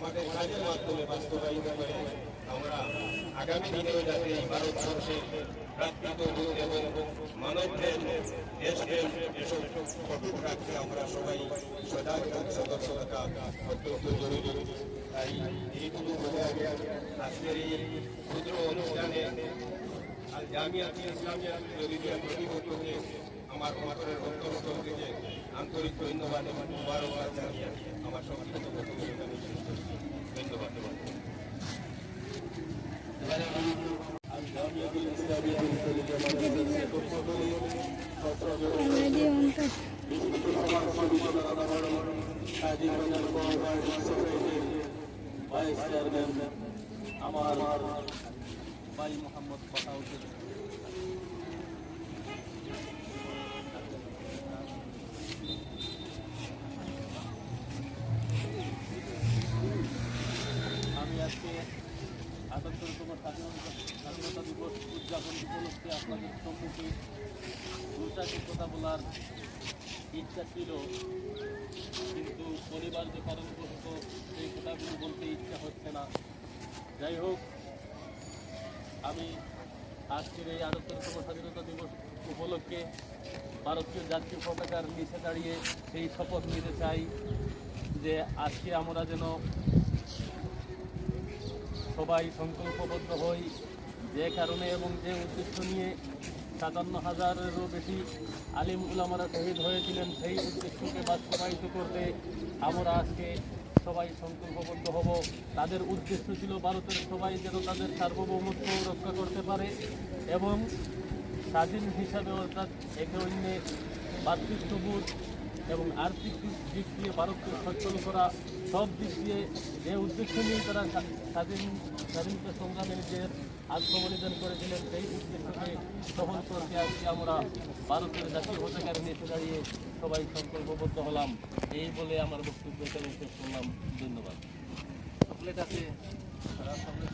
আমাদের কাজের মাধ্যমে বাস্তবায়িত করে আমরা আগামী দিনেও যাতে এই ভারতবর্ষের ভ্রাতৃত্ববোধ এবং মানবপ্রেম দেশপ্রেম এসব অটুট রাখতে আমরা সবাই সজাগ এবং সতর্কতা অত্যন্ত জরুরি তাই এইটুকু বলে আগে আজকের এই ক্ষুদ্র অনুষ্ঠানে আর জামিয়াতি ইসলামিয়া জরুরিয়া প্রতিপক্ষকে আমার অন্তরের অন্তরস্থল থেকে আন্তরিক ধন্যবাদ এবং মুবারকবাদ জানিয়ে আমার সংক্ষিপ্ত বক্তব্য এখানে শেষ করছি ধন্যবাদ already on top. আমার ভাই মোহাম্মদ বাহাউদ্দিন আমি আজকে আটাত্তরতম স্বাধীনতা স্বাধীনতা দিবস উদযাপন উপলক্ষে আপনাদের সম্মুখে দুটাকে কথা বলার ইচ্ছা ছিল কিন্তু পরিবার পরিবার্য কারণবশত সেই কথাগুলো বলতে ইচ্ছা হচ্ছে না যাই হোক আমি আজকের এই আটাত্তরতম স্বাধীনতা দিবস উপলক্ষে ভারতীয় জাতীয় পতাকার নিচে দাঁড়িয়ে সেই শপথ নিতে চাই যে আজকে আমরা যেন সবাই সংকল্পবদ্ধ হই, যে কারণে এবং যে উদ্দেশ্য নিয়ে সাতান্ন হাজারেরও বেশি আলিম উলামারা শহীদ হয়েছিলেন, সেই উদ্দেশ্যকে বাস্তবায়িত করতে আমরা আজকে সবাই সংকল্পবদ্ধ হব। তাদের উদ্দেশ্য ছিল ভারতের সবাই যেন তাদের সার্বভৌমত্ব রক্ষা করতে পারে এবং স্বাধীন হিসাবে অর্থাৎ একে অন্যের ভাতৃত্ববোধ এবং আর্থিক দিক- দিয়ে ভারতকে সচ্ছল করা সব দিক দিয়ে যে উদ্দেশ্য নিয়ে তারা স্বাধীন স্বাধীনতা সংগ্রামে নিজের আত্মবলিদান করেছিলেন, সেই উদ্দেশ্যকে সফল করতে আজকে আমরা ভারতের জাতীয় পতাকার নিচে দাঁড়িয়ে সবাই সংকল্পবদ্ধ হলাম। এই বলে আমার বক্তব্য এখানে শেষ করলাম। ধন্যবাদ।